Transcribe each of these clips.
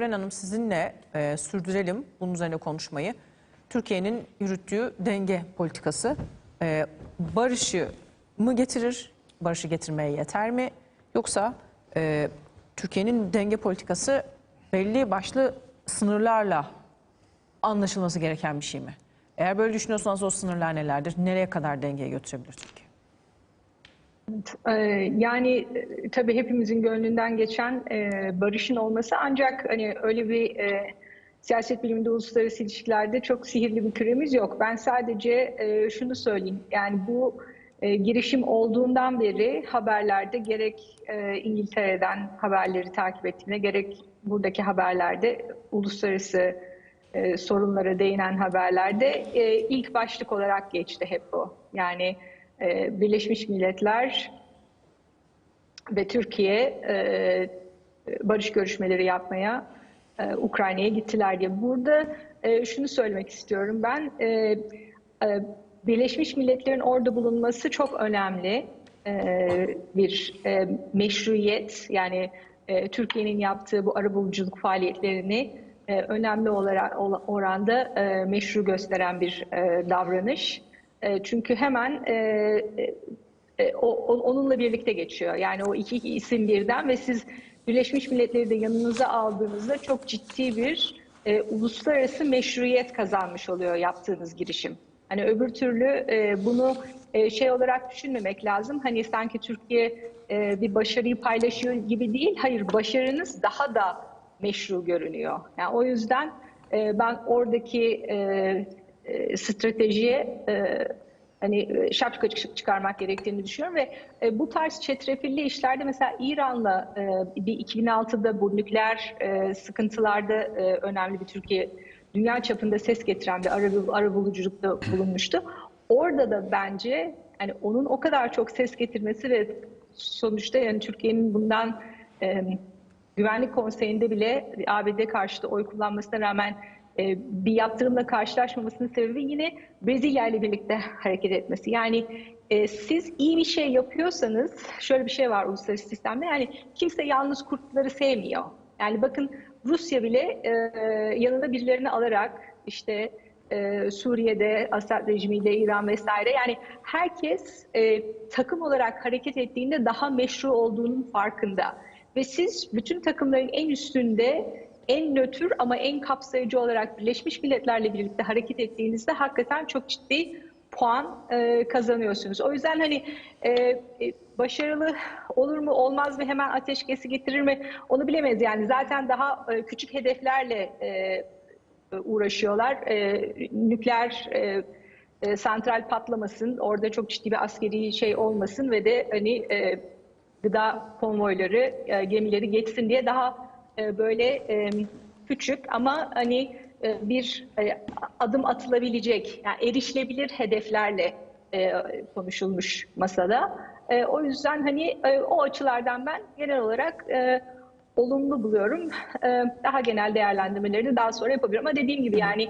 Eren Hanım sizinle e, sürdürelim bunun üzerine konuşmayı. Türkiye'nin yürüttüğü denge politikası e, barışı mı getirir, barışı getirmeye yeter mi? Yoksa e, Türkiye'nin denge politikası belli başlı sınırlarla anlaşılması gereken bir şey mi? Eğer böyle düşünüyorsanız o sınırlar nelerdir? Nereye kadar dengeye götürebilir Türkiye? Ee, Yani e, tabii hepimizin gönlünden geçen e, barışın olması ancak hani öyle bir e, siyaset biliminde uluslararası ilişkilerde çok sihirli bir küremiz yok. Ben sadece e, şunu söyleyeyim yani bu e, girişim olduğundan beri haberlerde gerek e, İngiltere'den haberleri takip ettiğimde gerek buradaki haberlerde uluslararası e, sorunlara değinen haberlerde e, ilk başlık olarak geçti hep bu. Yani e, Birleşmiş Milletler ve Türkiye e, barış görüşmeleri yapmaya e, Ukrayna'ya gittiler diye. Burada e, şunu söylemek istiyorum ben. Birleşmiş Milletler'in orada bulunması çok önemli bir meşruiyet. Yani Türkiye'nin yaptığı bu arabuluculuk faaliyetlerini önemli olarak oranda meşru gösteren bir davranış. E, çünkü hemen e, e, o, onunla birlikte geçiyor. Yani o iki isim birden ve siz Birleşmiş Milletleri de yanınıza aldığınızda çok ciddi bir e, uluslararası meşruiyet kazanmış oluyor yaptığınız girişim. Hani öbür türlü e, bunu e, şey olarak düşünmemek lazım. Hani sanki Türkiye e, bir başarıyı paylaşıyor gibi değil. Hayır, başarınız daha da meşru görünüyor. Yani o yüzden e, ben oradaki e, e, stratejiye e, hani şapka çıkarmak gerektiğini düşünüyorum ve e, bu tarz çetrefilli işlerde mesela İran'la e, bir 2006'da bu nükleer e, sıkıntılarda e, önemli bir Türkiye dünya çapında ses getiren bir ara, arabuluculukta bulunmuştu. Orada da bence hani onun o kadar çok ses getirmesi ve sonuçta yani Türkiye'nin bundan e, Güvenlik Konseyi'nde bile ABD karşıtı oy kullanmasına rağmen e, bir yaptırımla karşılaşmamasının sebebi yine Brezilya ile birlikte hareket etmesi. Yani e, siz iyi bir şey yapıyorsanız şöyle bir şey var uluslararası sistemde yani kimse yalnız kurtları sevmiyor. Yani bakın Rusya bile e, yanında birilerini alarak işte Suriye'de Asad rejimiyle İran vesaire yani herkes takım olarak hareket ettiğinde daha meşru olduğunun farkında. Ve siz bütün takımların en üstünde en nötr ama en kapsayıcı olarak Birleşmiş Milletler'le birlikte hareket ettiğinizde hakikaten çok ciddi puan e, kazanıyorsunuz. O yüzden hani e, e, başarılı olur mu olmaz mı hemen ateşkesi getirir mi onu bilemeyiz. Yani zaten daha e, küçük hedeflerle e, uğraşıyorlar. E, nükleer e, e, santral patlamasın, orada çok ciddi bir askeri şey olmasın ve de hani e, gıda konvoyları, e, gemileri geçsin diye daha e, böyle e, küçük ama hani e, bir adım atılabilecek, yani erişilebilir hedeflerle konuşulmuş masada. O yüzden hani o açılardan ben genel olarak olumlu buluyorum. Daha genel değerlendirmeleri daha sonra yapabilirim. Ama dediğim gibi yani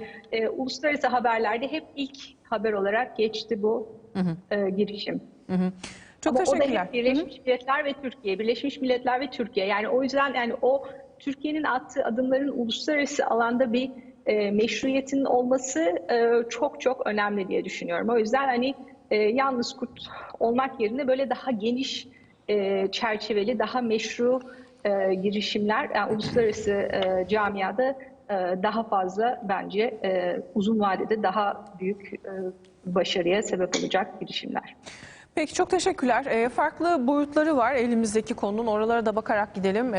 uluslararası haberlerde hep ilk haber olarak geçti bu hı hı. girişim. Hı hı. Çok Ama teşekkürler. O da hep Birleşmiş Milletler ve Türkiye, Birleşmiş Milletler ve Türkiye. Yani o yüzden yani o Türkiye'nin attığı adımların uluslararası alanda bir e, meşruiyetinin olması e, çok çok önemli diye düşünüyorum. O yüzden hani e, yalnız kurt olmak yerine böyle daha geniş e, çerçeveli, daha meşru e, girişimler yani uluslararası e, camiada e, daha fazla bence e, uzun vadede daha büyük e, başarıya sebep olacak girişimler. Peki çok teşekkürler. E, farklı boyutları var elimizdeki konunun. Oralara da bakarak gidelim.